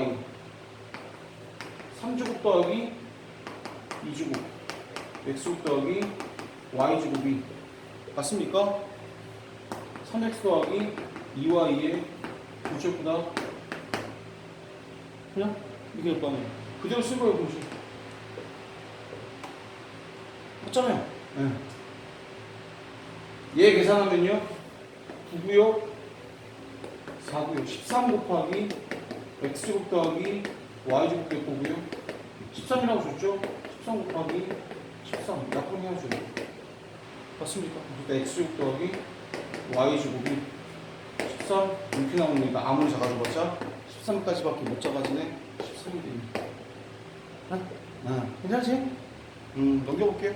y 3제곱 더하기 2제곱 x제곱 더하기 y제곱이 맞습니까? 3x 더하기 2y의 9제곱보다 그냥 이게 될 거 아니에요 그대로 쓴 거예요 공식 맞잖아요. 네. 얘 계산하면요. 9구요. 4구요. 13 곱하기 x제곱 더하기 y제곱 될 거고요 13이라고 줬죠? 13 곱하기 13 약분해야죠 맞습니까? 그러니까 x제곱 더하기 y제곱이 13 이렇게 나오니까 아무리 작아져봤자 13까지밖에 못 작아지네. 13이 됩니다. 아, 아 괜찮지? 음 넘겨볼게요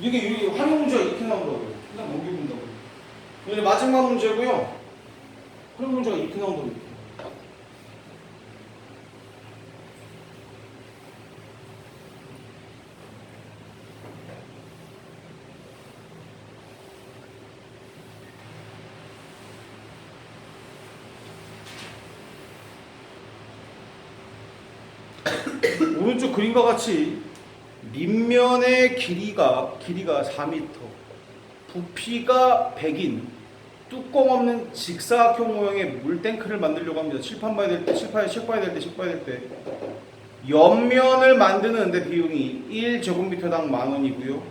이게 이 활용 문제가 이렇게 나온다고요. 그냥 넘겨본다고 요 이제 마지막 문제고요 활용 문제가 이렇게 나온다고요 이렇게. 오른쪽 그림과 같이 밑면의 길이가 길이가 4m, 부피가 100인 뚜껑 없는 직사각형 모양의 물탱크를 만들려고 합니다. 칠판 봐야 될 때, 칠판에 책 봐야 될 때, 책 봐야 될 때. 옆면을 만드는데 비용이 1제곱미터당 만 원이고요.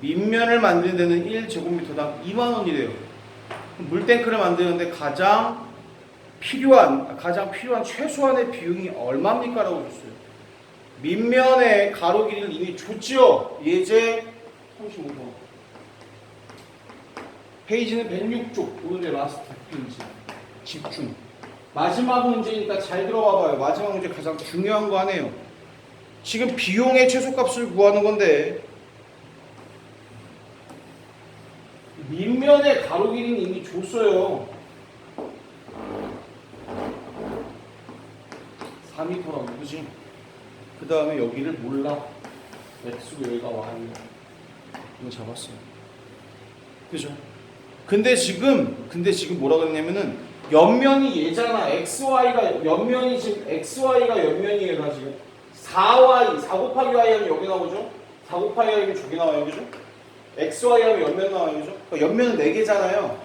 밑면을 만드는 데는 1제곱미터당 2만 원이래요. 물탱크를 만드는데 가장 필요한 가장 필요한 최소한의 비용이 얼마입니까 라고 줬어요. 밑면의 가로 길이를 이미 줬죠. 예제 35번. 페이지는 106쪽 오늘의 라스트 페이지. 집중. 마지막 문제니까 잘 들어와 봐요. 마지막 문제 가장 중요한 거 하네요. 지금 비용의 최소값을 구하는 건데 밑면의 가로 길이는 이미 줬어요. 4m라고 그지? 그 다음에 여기를 몰라. X고 여기가 Y야. 이거 잡았어요. 그죠? 근데 지금, 근데 지금 뭐라 그랬냐면은, 옆면이 얘잖아. XY가, 옆면이 지금, XY가 옆면이 얘가 지금. 4Y, 4 곱하기 Y 하면 여기 나오죠? 4 곱하기 Y 하면 저기 나와요. 그죠? XY 하면 옆면 나와요. 그죠? 그러니까 옆면은 4개잖아요.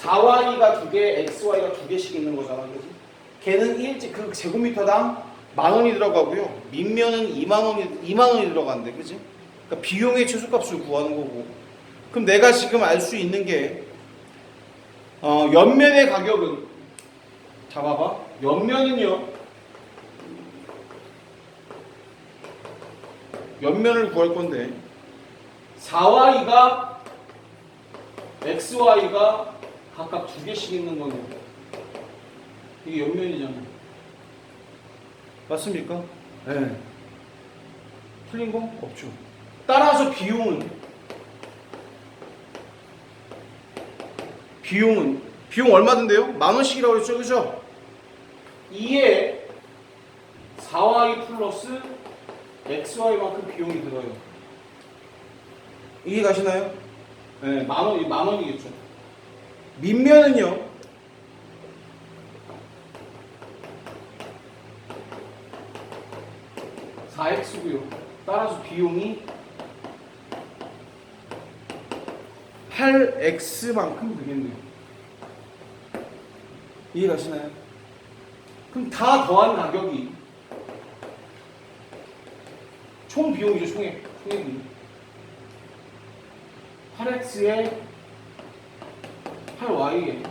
4Y가 2개, XY가 2개씩 있는 거잖아. 그지? 걔는 1, 그 제곱미터당 만 원이 들어가고요. 밑면은 2만 원이 2만 원이 들어간대. 그지? 그러니까 비용의 최소값을 구하는 거고. 그럼 내가 지금 알 수 있는 게 어, 옆면의 가격은 잡아봐. 옆면은요. 옆면을 구할 건데 4y가 xy가 각각 두 개씩 있는 거네. 이게 옆면이잖아. 맞습니까? 네. 틀린 거 없죠. 따라서 비용은 비용은 비용 얼마 든대요? 만 원씩이라고 그랬죠, 그죠? 2에 4y 플러스 xy만큼 비용이 들어요. 이해 가시나요? 네, 만 원, 만 원이겠죠. 밑면은요. 사 x 고요 따라서 비용이 8x만큼 되겠네요. 이해 가시나요? 그럼 다 더한 가격이 총 비용이죠, 총액. 총액이. 8x에 8y에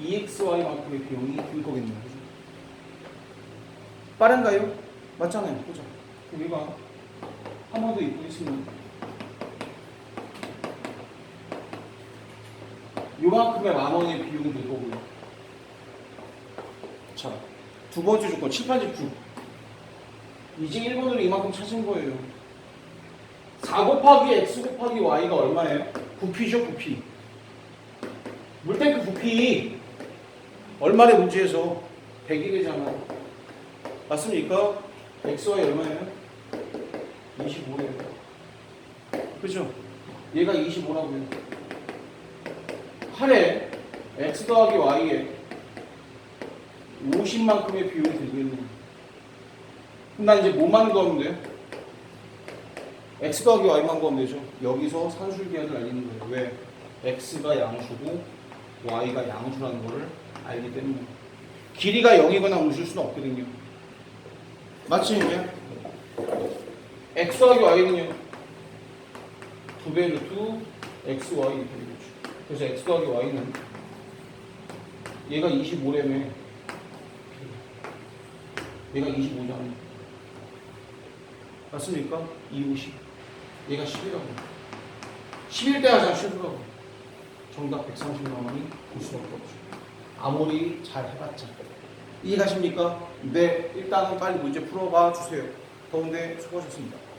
2xy만큼의 비용이 들 거겠네요. 그죠? 빠른가요? 맞잖아요. 그죠? 우리가 한 번 더 입보겠습니 요만큼의 만 원의 비용이 들 거고요. 자, 두 번째 조건, 칠판 집중. 이제 1번으로 이만큼 찾은 거예요. 4 곱하기 x 곱하기 y가 얼마예요? 부피죠, 부피. 물탱크 부피. 얼마의 문제에서 100이래잖아. 맞습니까? xy 얼마예요? 25예요. 그죠? 얘가 25라고요. 8에 x 더하기 y에 50만큼의 비율이 되겠네. 그럼 난 이제 뭐만 구하면 돼요? x 더하기 y만 구하면 되죠. 여기서 산술기하를 알리는 거예요. 왜? x가 양수고 y가 양수라는 거를 알기 때문에. 길이가 0이거나 우실 수는 없거든요. 이게? x 더하기 y는요. 2배 루트 x, y 이렇게 되겠죠. 그래서 x 더하기 y는 얘가 25래며 얘가 25잖아. 맞습니까? 2, 50. 얘가 10이라고. 11대 하자, 10이라고. 정답 130만 원이 올 수밖에 없죠. 아무리 잘 해봤자. 이해가십니까? 네, 일단은 빨리 문제 풀어봐 주세요. 더운데 수고하셨습니다.